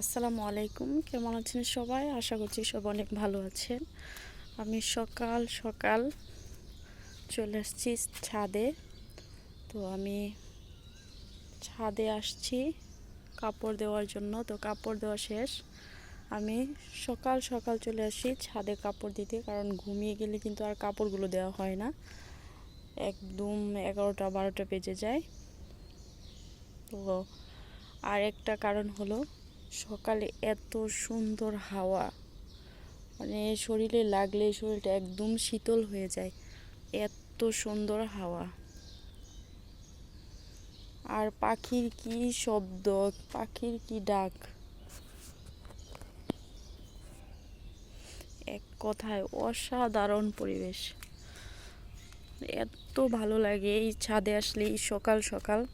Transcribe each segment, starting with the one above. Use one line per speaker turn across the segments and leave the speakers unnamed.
আসসালামু আলাইকুম। কেমন আছেন সবাই? আশা করছি সব অনেক ভালো আছেন। আমি সকাল সকাল চলে আসছি ছাদে। তো আমি ছাদে আসছি কাপড় দেওয়ার জন্য। তো কাপড় দেওয়া শেষ। আমি সকাল সকাল চলে আসি ছাদে কাপড় দিতে, কারণ ঘুমিয়ে গেলে কিন্তু আর কাপড়গুলো দেওয়া হয় না। একদম এগারোটা, বারোটা বেজে যায়। তো আর একটা কারণ হলো সকালে এত সুন্দর হাওয়া। মানে শরীরে লাগলে শরীরটা একদম শীতল হয়ে যায়। এত সুন্দর হাওয়া। আর পাখির কি শব্দ, পাখির কি ডাক। এক কথায় অসাধারণ পরিবেশ। এত ভালো লাগে এই ছাদে আসলে সকাল সকাল।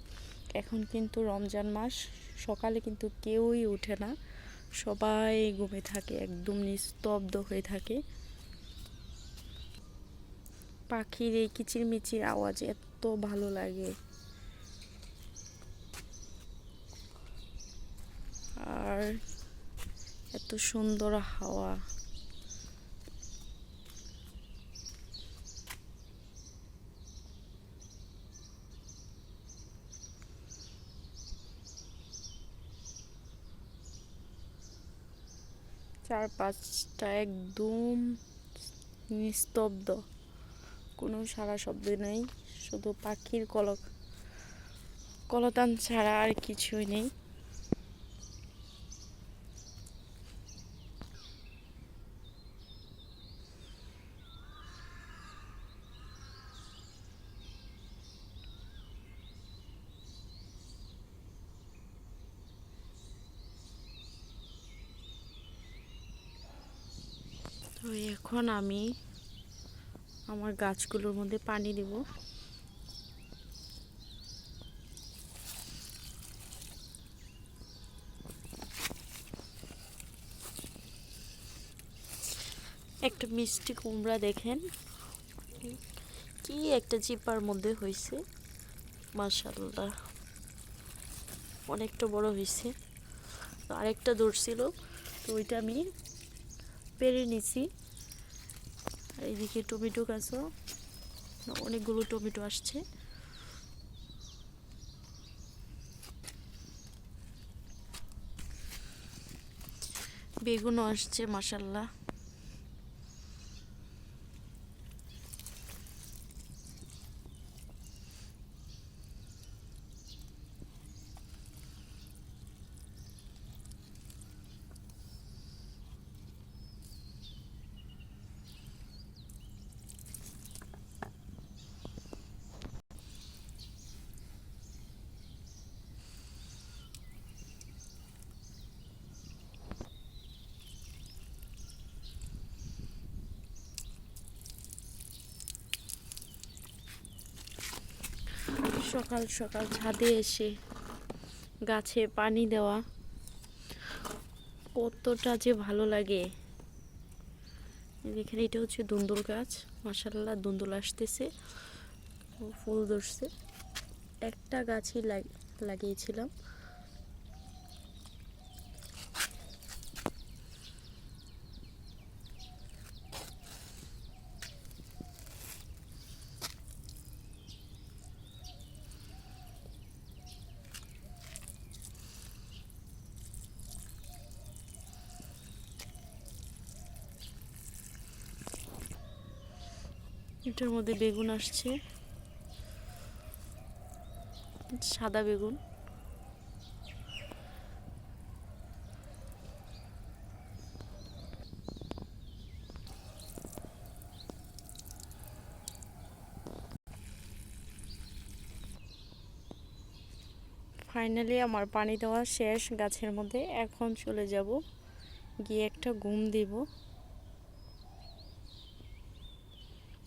এখন কিন্তু রমজান মাস, সকালে কিন্তু কেউই ওঠে না। সবাই ঘুমে থাকে, একদম নিস্তব্ধ হয়ে থাকে। পাখির এই কিচিরমিচির আওয়াজ এত ভালো লাগে। আর এত সুন্দর হাওয়া। চারপাশটা একদম নিস্তব্ধ। কোনো সারা শব্দ নেই, শুধু পাখির কলক, কলতান ছাড়া আর কিছুই নেই। তো এখন আমি আমার গাছগুলোর মধ্যে পানি দেব। একটা মিষ্টি কুমড়া দেখেন। কি একটা চিপার মধ্যে হয়েছে মাশাল্লাহ অনেকটা বড় হয়েছে আরেকটা ধরছিল তো ওইটা আমি পেরে নিছি। আর এইদিকে টমেটো গাছও। অনেকগুলো টমেটো আসছে। বেগুনও আসছে মাসাল্লাহ সকাল সকাল ছাদে এসে গাছে পানি দেওয়া। কতটা যে ভালো লাগে। এখানে এটা হচ্ছে দুন্দুল গাছ। মাসাল্লাহ দুন্দুল আসতেছে। ফুল ধরছে। একটা গাছই লাগিয়েছিলাম। এটার মধ্যে বেগুন আসছে। সাদা বেগুন। ফাইনালি আমার পানি দেওয়া শেষ গাছের মধ্যে। এখন চলে যাব গিয়ে একটা ঘুম দিব তো